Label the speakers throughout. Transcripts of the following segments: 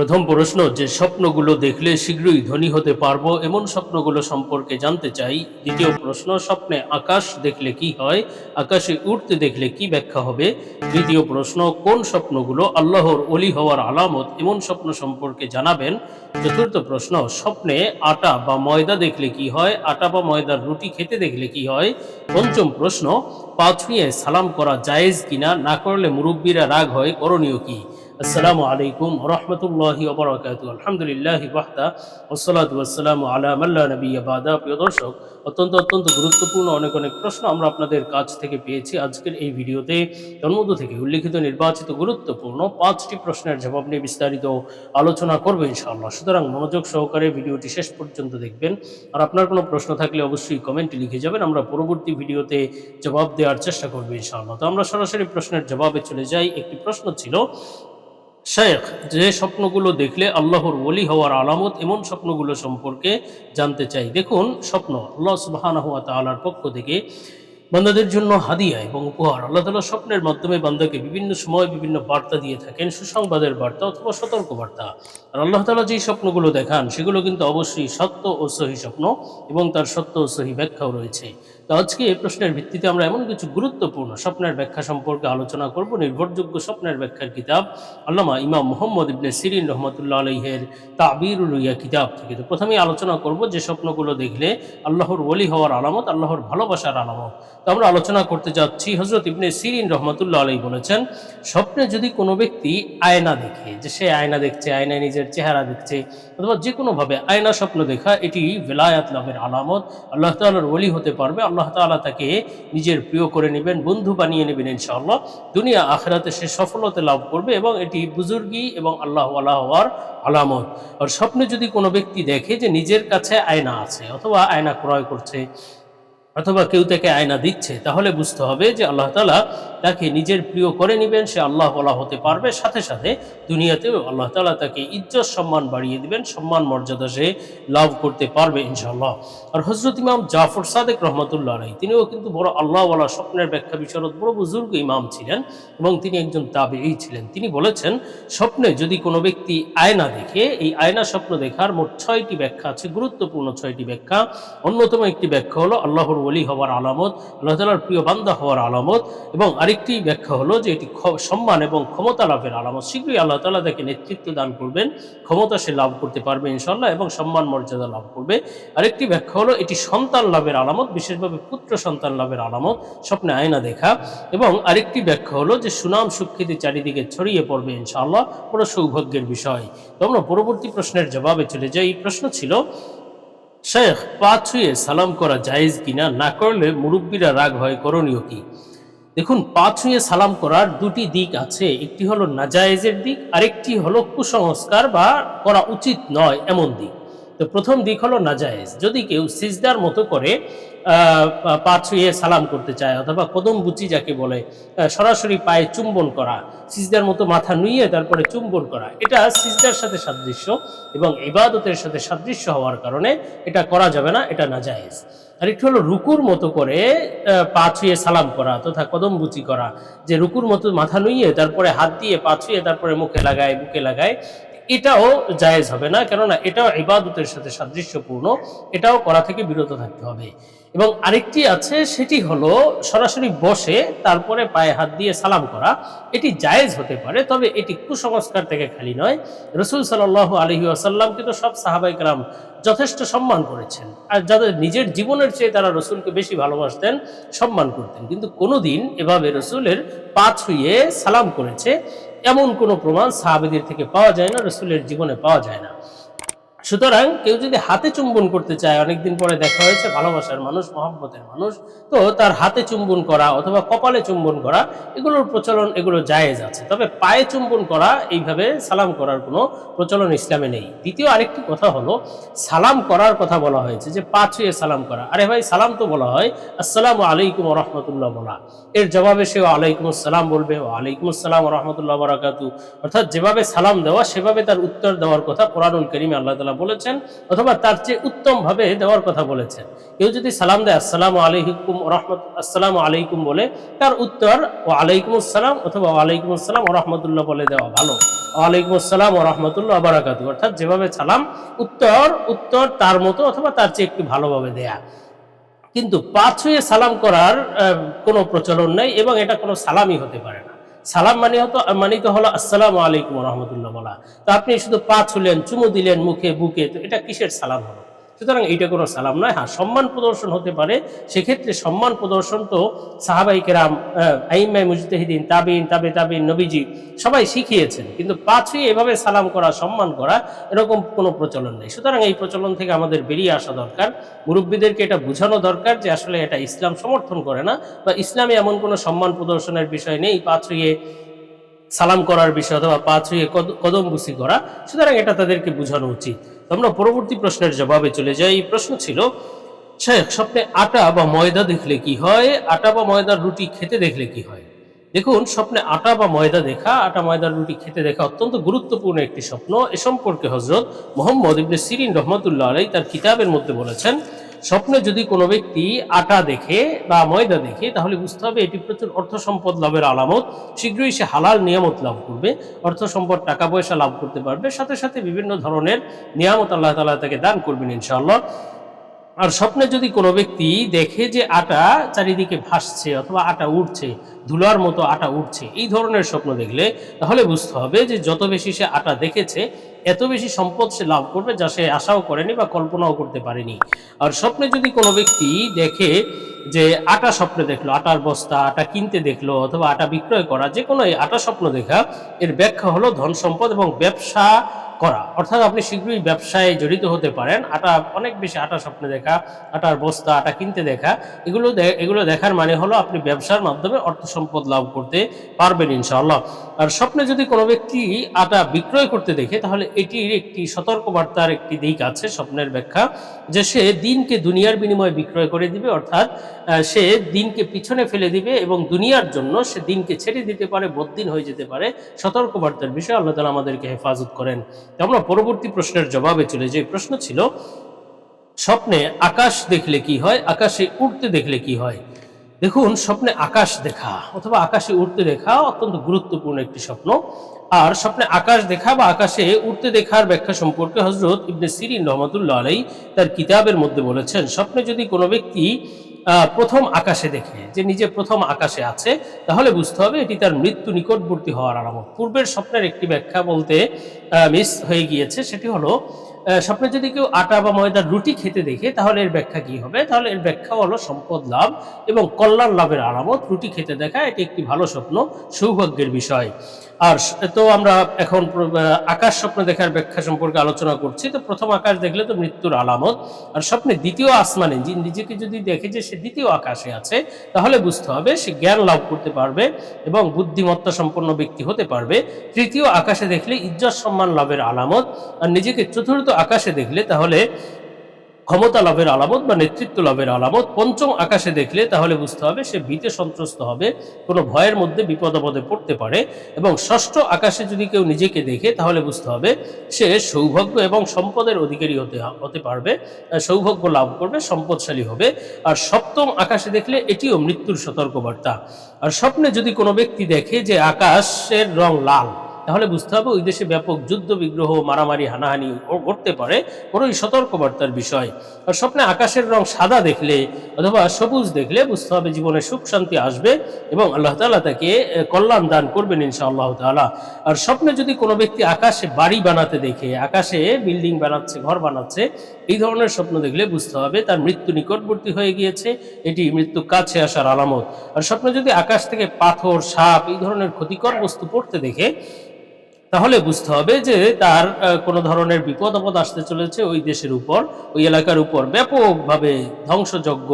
Speaker 1: প্রথম প্রশ্ন, যে স্বপ্নগুলো দেখলে শীঘ্রই ধনী হতে পারব, এমন স্বপ্নগুলো সম্পর্কে জানতে চাই। দ্বিতীয় প্রশ্ন, স্বপ্নে আকাশ দেখলে কি হয়? আকাশে উঠতে দেখলে কি ব্যাখ্যা হবে? তৃতীয় প্রশ্ন, কোন স্বপ্নগুলো আল্লাহর অলি হওয়ার আলামত, এমন স্বপ্ন সম্পর্কে জানাবেন? চতুর্থ প্রশ্ন, স্বপ্নে আটা বা ময়দা দেখলে কি হয়? আটা বা ময়দার রুটি খেতে দেখলে কি হয়? পঞ্চম প্রশ্ন পা ছুঁয়ে সালাম করা জায়েজ কিনা? না করলে মুরব্বীরা রাগ হয়, করণীয় কি? আসসালামু আলাইকুম রহমতুল্লাহি ওবরাকাত আলহামদুলিল্লাহ ওয়াহদা ওসলাত ওয়াসালাম আলা মাল্লা নবী বাদা। প্রিয় দর্শক, অত্যন্ত অত্যন্ত গুরুত্বপূর্ণ অনেক অনেক প্রশ্ন আমরা আপনাদের কাছ থেকে পেয়েছি আজকের এই ভিডিওতে। তন্মধ্য থেকে উল্লিখিত, নির্বাচিত, গুরুত্বপূর্ণ পাঁচটি প্রশ্নের জবাব নিয়ে বিস্তারিত আলোচনা করব ইনশাআল্লাহ। সুতরাং মনোযোগ সহকারে ভিডিওটি শেষ পর্যন্ত দেখবেন। আর আপনার কোনো প্রশ্ন থাকলে অবশ্যই কমেন্টে লিখে যাবেন। আমরা পরবর্তী ভিডিওতে জবাব দেওয়ার চেষ্টা করব ইনশাআল্লাহ। তো আমরা সরাসরি প্রশ্নের জবাবে চলে যাই। একটি প্রশ্ন ছিল শেখ যে স্বপ্নগুলো দেখলে আল্লাহর ওলি হওয়ার আলামত এমন স্বপ্নগুলো সম্পর্কে জানতে চাই। দেখুন স্বপ্ন, আল্লাহ সুবাহানা হুয়া তালার পক্ষ থেকে বান্দাদের জন্য হাদিয়া এবং উপহার। আল্লাহ তালা স্বপ্নের মাধ্যমে বান্দাকে বিভিন্ন সময় বিভিন্ন বার্তা দিয়ে থাকেন, সুসংবাদের বার্তা অথবা সতর্ক বার্তা আর আল্লাহ তালা যেই স্বপ্নগুলো দেখান, সেগুলো কিন্তু অবশ্যই সত্য ও সহি স্বপ্ন এবং তার সত্য ও সহি ব্যাখ্যাও রয়েছে। তো আজকে এই প্রশ্নের ভিত্তিতে আমরা এমন কিছু গুরুত্বপূর্ণ স্বপ্নের ব্যাখ্যা সম্পর্কে আলোচনা করব, নির্ভরযোগ্য স্বপ্নের ব্যাখ্যার কিতাব, আল্লামা ইমাম মোহাম্মদ ইবনে সিরিন রহমতুল্লাহ আলহের তাবিরুল ইয়া কিতাব থেকে। তো প্রথমেই আলোচনা করব যে স্বপ্নগুলো দেখলে আল্লাহর ওলি হওয়ার আলামত, আল্লাহর ভালোবাসার আলামত। তো আমরা আলোচনা করতে যাচ্ছি হজরত ইবনে সিরিন রহমতুল্লাহ আলহী বলেছেন, স্বপ্নে যদি কোনো ব্যক্তি আয়না দেখে, যে সে আয়না দেখছে, আয়নায় নিজের চেহারা দেখছে, অথবা যে কোনোভাবে আয়না স্বপ্ন দেখা, এটি বেলায়াত লাভের আলামত। আল্লাহ তাল্লাহর ওলি হতে পারবে আল্লাহ তালা তাকে নিজের প্রিয় করে নেবেন, বন্ধু বানিয়ে নেবেন ইনশাআল্লাহ। দুনিয়া আখেরাতে সে সফলতা লাভ করবে এবং এটি বুজুর্গি এবং আল্লাহ আল্লাহ হওয়ার আলামত। আর স্বপ্নে যদি কোনো ব্যক্তি দেখে যে নিজের কাছে আয়না আছে অথবা আয়না ক্রয় করছে অথবা কেউ তাকে আয়না দিচ্ছে, তাহলে বুঝতে হবে যে আল্লাহ তালা তাকে নিজের প্রিয় করে নেবেন, সে আল্লাহ বলা হতে পারবে। সাথে সাথে দুনিয়াতেও আল্লাহ তালা তাকে ইজ্জত, সম্মান বাড়িয়ে দিবেন, সম্মান মর্যাদা সে লাভ করতে পারবে ইনশাআল্লাহ। আর হজরত ইমাম জাফর সাদেক রহমতুল্লাহ রাই তিনিও কিন্তু বড় আল্লাহওয়ালা স্বপ্নের ব্যাখ্যা বিশারদ, বড় বুজুর্গ ইমাম ছিলেন এবং তিনি একজন তাবেই ছিলেন। তিনি বলেছেন, স্বপ্নে যদি কোনো ব্যক্তি আয়না দেখে, এই আয়না স্বপ্ন দেখার মোট ছয়টি ব্যাখ্যা আছে, গুরুত্বপূর্ণ ছয়টি ব্যাখ্যা। অন্যতম একটি ব্যাখ্যা হলো আল্লাহর ওলি হওয়ার আলামত, আল্লাহ তালার প্রিয় বান্দা হওয়ার আলামত এবং আরেকটি ব্যাখ্যা হলো যে এটি সম্মান এবং ক্ষমতা লাভের আলামত। শীঘ্রই আল্লাহ তালা তাকে নেতৃত্ব দান করবেন, ক্ষমতা সে লাভ করতে পারবে ইনশাল্লাহ এবং সম্মান মর্যাদা লাভ করবে। আরেকটি ব্যাখ্যা হলো এটি সন্তান লাভের আলামত, বিশেষভাবে পুত্র সন্তান লাভের আলামত, স্বপ্নে আয়না দেখা এবং আরেকটি ব্যাখ্যা হলো যে সুনাম সুখ্যাতি চারিদিকে ছড়িয়ে পড়বে ইনশাআল্লাহ বড় সৌভাগ্যের বিষয়। তো আমরা পরবর্তী প্রশ্নের জবাবে চলে যাই। এই প্রশ্ন ছিল শেখ পা ছুঁয়ে সালাম করা জায়েজ কিনা না করলে মুরব্বীরা রাগ হয়, করণীয় কি? দেখুন পা ছুঁয়ে সালাম করার দুটি দিক আছে। একটি হলো নাজায়েজের দিক, আরেকটি হলো কুসংস্কার বা করা উচিত নয় এমন দিক। তো প্রথম দিক হলো নাজায়েজ। যদি কেউ সিজদার মতো করে পা ছুঁয়ে সালাম করতে চায় অথবা কদম বুচি যাকে বলে সরাসরি পায়ে চুম্বন করা, সিজদার মতো মাথা নুইয়ে তারপরে চুম্বন করা, এটা সিজদার সাথে সাদৃশ্য এবং ইবাদতের সাথে সাদৃশ্য হওয়ার কারণে এটা করা যাবে না, এটা না নাজায়েজ। আর একটু হলো রুকুর মতো করে পা ছুঁয়ে সালাম করা তথা কদম বুচি করা, যে রুকুর মতো মাথা নুইয়ে তারপরে হাত দিয়ে পা ছুঁয়ে তারপরে মুখে লাগায়, বুকে লাগায় এটাও জায়েজ হবে না, কেননা এটাও ইবাদতের সাথে সাদৃশ্যপূর্ণ, এটাও করা থেকে বিরত থাকতে হবে। এবং আরেকটি আছে, সেটি হলো সরাসরি বসে তারপরে পায়ে হাত দিয়ে সালাম করা। এটি জায়েজ হতে পারে, তবে এটি কুসংস্কার থেকে খালি নয়। রসুল সাল আলহি আসাল্লামকে তো সব সাহাবাইকরাম যথেষ্ট সম্মান করেছেন। আর যাদের নিজের জীবনের চেয়ে তারা রসুলকে বেশি ভালোবাসতেন, সম্মান করতেন। কিন্তু কোনোদিন এভাবে রসুলের পা ছুঁয়ে সালাম করেছে, এমন কোনো প্রমাণ সাহাবেদের থেকে পাওয়া যায় না, রসুলের জীবনে পাওয়া যায় না। সুতরাং কেউ যদি হাতে চুম্বন করতে চায়, অনেকদিন পরে দেখা হয়েছে ভালোবাসার মানুষ, মহব্বতের মানুষ, তো তার হাতে চুম্বন করা অথবা কপালে চুম্বন করা, এগুলোর প্রচলন, এগুলো জায়েজ আছে। তবে পায়ে চুম্বন করা, এইভাবে সালাম করার কোনো প্রচলন ইসলামে নেই। দ্বিতীয় আরেকটি কথা হলো, সালাম করার কথা বলা হয়েছে যে পা ছুঁয়ে সালাম করা। আরে ভাই, সালাম তো বলা হয়, আসসালামু আলাইকুম রহমতুল্লাহ বলা। এর জবাবে সে আলাইকুম আসসালাম বলবে ও আলাইকুম আসসালাম রহমতুল্লাহ বরাকাতু। অর্থাৎ যেভাবে সালাম দেওয়া, সেভাবে তার উত্তর দেওয়ার কথা কোরআনুল করিমে আল্লাহ তালা বলেছেন অথবা তার চেয়ে উত্তমভাবে দেওয়ার কথা বলেছেন। কেউ যদি সালাম দেয়, আসসালামু আলাইকুম রহমত আসসালামু আলাইকুম বলে, তার উত্তর ও আলাইকুম আসসালাম অথবা ওয়ালাইকুম আসসালাম ও রহমতুল্লাহ বলে দেওয়া ভালো। ওয়ালাইকুম আসসালাম ও রহমতুল্লাহ বারাকাতু অর্থাৎ যেভাবে সালাম, উত্তর উত্তর তার মতো অথবা তার চেয়ে একটু ভালোভাবে দেয়া। কিন্তু পা ছুঁয়ে সালাম করার কোনো প্রচলন নেই এবং এটা কোনো সালামই হতে পারে না। সালাম মানে হতো মানে তো হলো আসসালাম আলাইকুম রহমতুল্লাহ বলা। তো আপনি শুধু পা ছুলেন, চুমু দিলেন মুখে, বুকে, তো এটা কিসের সালাম হলো? সুতরাং এইটা কোনো সালাম নয়। হ্যাঁ সম্মান প্রদর্শন হতে পারে। সেক্ষেত্রে সম্মান প্রদর্শন তো সাহাবাই কেরাম আইমাই মুজতাহিদিন তাবিন তাবে তাবিন নবীজি সবাই শিখিয়েছেন। কিন্তু পা ছুঁয়ে এভাবে সালাম করা, সম্মান করা এরকম কোনো প্রচলন নেই। সুতরাং এই প্রচলন থেকে আমাদের বেরিয়ে আসা দরকার। মুরব্বীদেরকে এটা বোঝানো দরকার যে আসলে এটা ইসলাম সমর্থন করে না বা ইসলামে এমন কোনো সম্মান প্রদর্শনের বিষয় নেই পা ছুঁয়ে সালাম করার বিষয় অথবা পা ছুঁয়ে কদ- কদম বুসি করা। সুতরাং এটা তাদেরকে বোঝানো উচিত। আমরা পরবর্তী প্রশ্নের জবাবে চলে যাই। প্রশ্ন ছিল, শেখ স্বপ্নে আটা বা ময়দা দেখলে কি হয়? আটা বা ময়দার রুটি খেতে দেখলে কি হয়? দেখুন, স্বপ্নে আটা বা ময়দা দেখা, আটা, ময়দার রুটি খেতে দেখা অত্যন্ত গুরুত্বপূর্ণ একটি স্বপ্ন। এ সম্পর্কে হজরত মোহাম্মদ ইবনে সিরিন রহমতুল্লাহ আলাই তার কিতাবের মধ্যে বলেছেন স্বপ্নে যদি কোনো ব্যক্তি আটা দেখে বা ময়দা দেখে, তাহলে বুঝতে হবে এটি প্রচুর অর্থ সম্পদ লাভের আলামত। শীঘ্রই সে হালাল নিয়ামত লাভ করবে, অর্থ সম্পদ, টাকা পয়সা লাভ করতে পারবে। সাথে সাথে বিভিন্ন ধরনের নিয়ামত আল্লাহ তালা তাকে দান করবেন ইনশাআল্লাহ। আর স্বপ্নে যদি কোনো ব্যক্তি দেখে যে আটা চারিদিকে ভাসছে অথবা আটা উঠছে ধুলার মতো আটা উঠছে এই ধরনের স্বপ্ন দেখলে, তাহলে বুঝতে হবে যে যত বেশি সে আটা দেখেছে এত বেশি সম্পদ সে লাভ করবে যা সে আশাও করেনি বা কল্পনাও করতে পারেনি। আর স্বপ্নে যদি কোনো ব্যক্তি দেখে যে আটা স্বপ্নে দেখল, আটার বস্তা, আটা কিনতে দেখল অথবা আটা বিক্রয় করা, যে কোনো আটা স্বপ্ন দেখা, এর ব্যাখ্যা হলো ধন সম্পদ এবং ব্যবসা করা। অর্থাৎ আপনি শীঘ্রই ব্যবসায় জড়িত হতে পারেন। আটা অনেক বেশি আটা স্বপ্নে দেখা, আটার বস্তা, আটা কিনতে দেখা, এগুলো এগুলো দেখার মানে হলো আপনি ব্যবসার মাধ্যমে অর্থ সম্পদ লাভ করতে পারবেন ইনশাআল্লাহ। আর স্বপ্নে যদি কোনো ব্যক্তি আটা বিক্রয় করতে দেখে, তাহলে এটির একটি সতর্কবার্তার একটি দিক আছে স্বপ্নের ব্যাখ্যা, যে সে দিনকে দুনিয়ার বিনিময়ে বিক্রয় করে দিবে, অর্থাৎ সে দিনকে পিছনে ফেলে দিবে এবং দুনিয়ার জন্য সে দিনকে ছেড়ে দিতে পারে, বদ্দিন হয়ে যেতে পারে। সতর্কবার্তার বিষয়ে আল্লাহ তালা আমাদেরকে হেফাজত করেন। আমরা পরবর্তী প্রশ্নের জবাবে চলে যে প্রশ্ন ছিল, স্বপ্নে আকাশ দেখলে কি হয়, আকাশে উঠতে দেখলে কি হয়? দেখুন, স্বপ্নে আকাশ দেখা অথবা আকাশে উঠতে দেখা অত্যন্ত গুরুত্বপূর্ণ একটি স্বপ্ন। আর স্বপ্নে আকাশ দেখা বা আকাশে উঠতে দেখার ব্যাখ্যা সম্পর্কে হজরত ইবনে সিরিন রহমতুল্লাহ আলাই তার কিতাবের মধ্যে বলেছেন, স্বপ্নে যদি কোনো ব্যক্তি প্রথম আকাশে দেখে, যে নিজে প্রথম আকাশে আছে, তাহলে বুঝতে হবে এটি তার মৃত্যু নিকটবর্তী হওয়ার আলামত পূর্বের স্বপ্নের একটি ব্যাখ্যা বলতে মিস হয়ে গিয়েছে, সেটি হলো স্বপ্নে যদি কেউ আটা বা ময়দার রুটি খেতে দেখে, তাহলে এর ব্যাখ্যা কি হবে? তাহলে এর ব্যাখ্যা হলো সম্পদ লাভ এবং কল্যাণ লাভের আলামত। রুটি খেতে দেখা, এটি একটি ভালো স্বপ্ন, সৌভাগ্যের বিষয়। আর তো আমরা এখন আকাশ স্বপ্ন দেখার ব্যাখ্যা সম্পর্কে আলোচনা করছি। তো প্রথম আকাশ দেখলে তো মৃত্যুর আলামত। আর স্বপ্নে দ্বিতীয় আসমানে নিজেকে যদি দেখে যে সে দ্বিতীয় আকাশে আছে, তাহলে বুঝতে হবে সে জ্ঞান লাভ করতে পারবে এবং বুদ্ধিমত্তা সম্পন্ন ব্যক্তি হতে পারবে। তৃতীয় আকাশে দেখলে ইজ্জত সম্মান লাভের আলামত। আর নিজেকে চতুর্থ আকাশে দেখলে তাহলে ক্ষমতা লাভের আলামত বা নেতৃত্ব লাভের আলামত পঞ্চম আকাশে দেখলে তাহলে বুঝতে হবে সে ভীতে সন্ত্রস্ত হবে, কোনো ভয়ের মধ্যে বিপদ আপদে পড়তে পারে এবং ষষ্ঠ আকাশে যদি কেউ নিজেকে দেখে তাহলে বুঝতে হবে সে সৌভাগ্য এবং সম্পদের অধিকারী হতে হতে পারবে সৌভাগ্য লাভ করবে, সম্পদশালী হবে। আর সপ্তম আকাশে দেখলে এটিও মৃত্যুর সতর্কবার্তা। আর স্বপ্নে যদি কোনো ব্যক্তি দেখে যে আকাশের রং লাল তাহলে বুঝতে হবে ওই দেশে ব্যাপক যুদ্ধ, বিগ্রহ, মারামারি, হানাহানি ঘটতে পারে বড়ই সতর্কবার্তার বিষয়। আর স্বপ্নে আকাশের রং সাদা দেখলে অথবা সবুজ দেখলে বুঝতে হবে জীবনে সুখ, শান্তি আসবে এবং আল্লাহ তাআলা তাকে কল্যাণ দান করবেন ইনশা আল্লাহ তাআলা। আর স্বপ্নে যদি কোনো ব্যক্তি আকাশে বাড়ি বানাতে দেখে, আকাশে বিল্ডিং বানাচ্ছে, ঘর বানাচ্ছে, এই ধরনের স্বপ্ন দেখলে বুঝতে হবে তার মৃত্যু নিকটবর্তী হয়ে গিয়েছে, এটি মৃত্যু কাছে আসার আলামত। আর স্বপ্নে যদি আকাশ থেকে পাথর, সাপ এই ধরনের ক্ষতিকর বস্তু পড়তে দেখে তাহলে বুঝতে হবে যে তার কোনো ধরনের বিপদ আপদ আসতে চলেছে ওই দেশের উপর, ওই এলাকার উপর। ব্যাপকভাবে ধ্বংসযজ্ঞ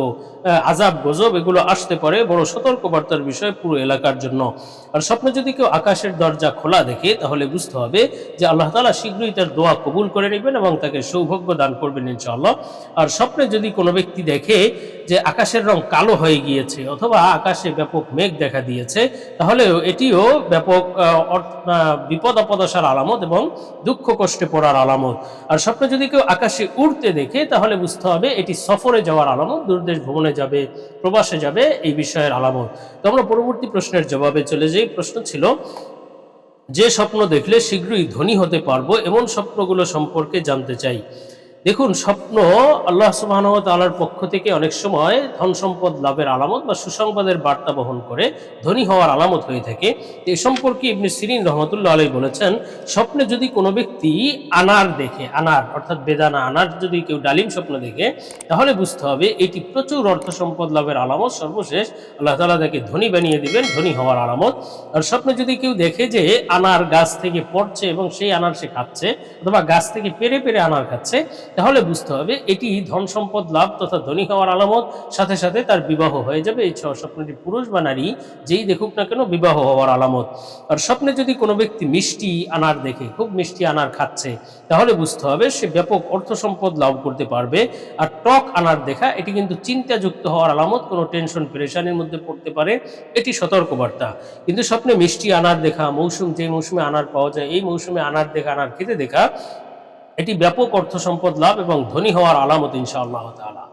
Speaker 1: আজাব, গজব এগুলো আসতে পারে বড় সতর্কবার্তার বিষয় পুরো এলাকার জন্য। আর স্বপ্নে যদি কেউ আকাশের দরজা খোলা দেখে, তাহলে বুঝতে হবে যে আল্লাহ তালা শীঘ্রই তার দোয়া কবুল করে নেবেন এবং তাকে সৌভাগ্য দান করবেন ইনশাআল্লাহ। আর স্বপ্নে যদি কোনো ব্যক্তি দেখে যে আকাশের রং কালো হয়ে গিয়েছে অথবা আকাশে ব্যাপক মেঘ দেখা দিয়েছে, তাহলেও এটিও ব্যাপক বিপদ আপদ আসার আলামত এবং দুঃখ কষ্টে পড়ার আলামত। আর স্বপ্নে যদি কেউ আকাশে উড়তে দেখে, তাহলে বুঝতে হবে এটি সফরে যাওয়ার আলামত, দূরদেশ ভ্রমণে যাবে, প্রবাসে যাবে, এই বিষয়ের আলামত। তো আমরা পরবর্তী প্রশ্নের জবাবে চলে যাই। প্রশ্ন ছিল, যে স্বপ্ন দেখলে শীঘ্রই ধনী হতে পারব, এমন স্বপ্নগুলো সম্পর্কে জানতে চাই। দেখুন, স্বপ্ন আল্লাহ সুবাহন তালার পক্ষ থেকে অনেক সময় ধন সম্পদ লাভের আলামত বা সুসংবাদের বার্তা বহন করে ধনী হওয়ার আলামত হয়ে থাকে। এ সম্পর্কে ইবনে সিরিন রহমতুল্লাহ আলাই বলেছেন, স্বপ্নে যদি কোনো ব্যক্তি আনার দেখে, আনার, অর্থাৎ বেদানা আনার যদি কেউ ডালিম স্বপ্ন দেখে, তাহলে বুঝতে হবে এটি প্রচুর অর্থ সম্পদ লাভের আলামত। সর্বশেষ আল্লাহ তালা তাকে ধনী বানিয়ে দিবেন, ধনী হওয়ার আলামত। আর স্বপ্নে যদি কেউ দেখে যে আনার গাছ থেকে পড়ছে এবং সেই আনার সে খাচ্ছে অথবা গাছ থেকে পেরে পেরে আনার খাচ্ছে তাহলে বুঝতে হবে এটি ধন সম্পদ লাভ তথা ধনী হওয়ার আলামত। সাথে সাথে তার বিবাহ হয়ে যাবে। এই স্বপ্নটি পুরুষ বা নারী, যেই দেখুক না কেন বিবাহ হওয়ার আলামত। আর স্বপ্নে যদি কোনো ব্যক্তি মিষ্টি আনার দেখে, খুব মিষ্টি আনার খাচ্ছে, তাহলে বুঝতে হবে সে ব্যাপক অর্থ সম্পদ লাভ করতে পারবে। আর টক আনার দেখা, এটি কিন্তু চিন্তাযুক্ত হওয়ার আলামত, কোনো টেনশন, পেরেশানির মধ্যে পড়তে পারে। এটি সতর্কবার্তা। কিন্তু স্বপ্নে মিষ্টি আনার দেখা, মৌসুম যে মৌসুমে আনার পাওয়া যায়, এই মৌসুমে আনার দেখা, আনার খেতে দেখা এটি ব্যাপক অর্থ সম্পদ লাভ এবং ধনী হওয়ার আলামত ইনশাআল্লাহ তাআলা।